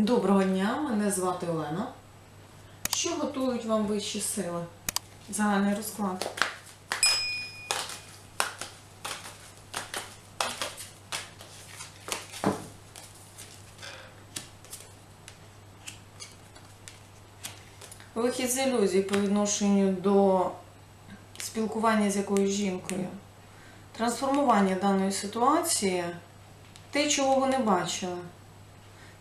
Доброго дня, мене звати Олена. Що готують вам вищі сили? Загальний розклад. Вихід з ілюзій по відношенню до спілкування з якоюсь жінкою. Трансформування даної ситуації, те, чого ви не бачили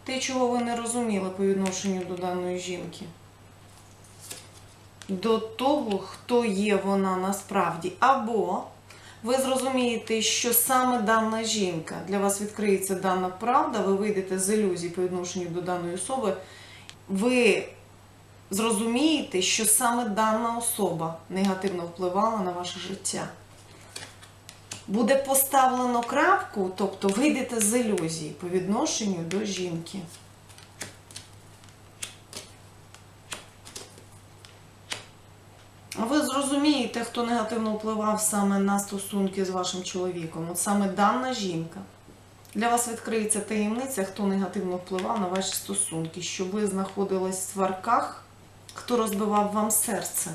те, чого ви не розуміли по відношенню до даної жінки. До того, хто є вона насправді. Або ви зрозумієте, що саме дана жінка, для вас відкриється дана правда, ви вийдете з ілюзій по відношенню до даної особи, ви зрозумієте, що саме дана особа негативно впливала на ваше життя. Буде поставлено крапку, тобто вийдете з ілюзії по відношенню до жінки. Ви зрозумієте, хто негативно впливав саме на стосунки з вашим чоловіком. От саме дана жінка. Для вас відкриється таємниця, хто негативно впливав на ваші стосунки, що ви знаходились в сварках, хто розбивав вам серце.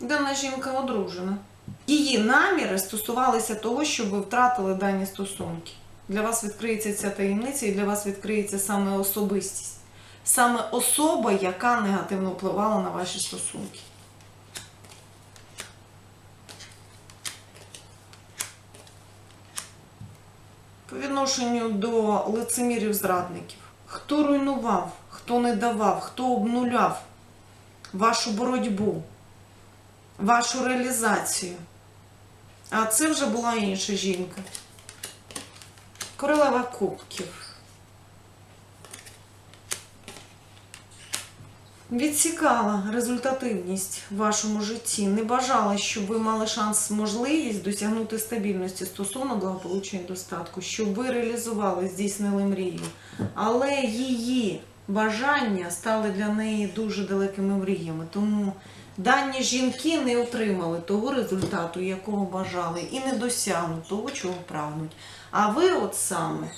Дана жінка одружена. Її наміри стосувалися того, щоб ви втратили дані стосунки. Для вас відкриється ця таємниця і для вас відкриється саме особистість. Саме особа, яка негативно впливала на ваші стосунки. По відношенню до лицемірів-зрадників. Хто руйнував, хто не давав, хто обнуляв вашу боротьбу, вашу реалізацію. А це вже була інша жінка. Королева кубків. Відсікала результативність в вашому житті, не бажала, щоб ви мали шанс, можливість досягнути стабільності стосовно благополуччя і достатку, щоб ви реалізували, здійснили мрію. Але її бажання стали для неї дуже далекими мріями. Тому дані жінки не отримали того результату, якого бажали, і не досягнуть того, чого прагнуть. А ви, от саме,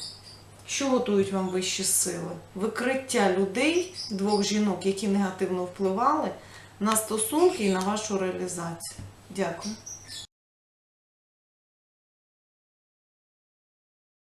що готують вам вищі сили? Викриття людей, двох жінок, які негативно впливали на стосунки і на вашу реалізацію. Дякую.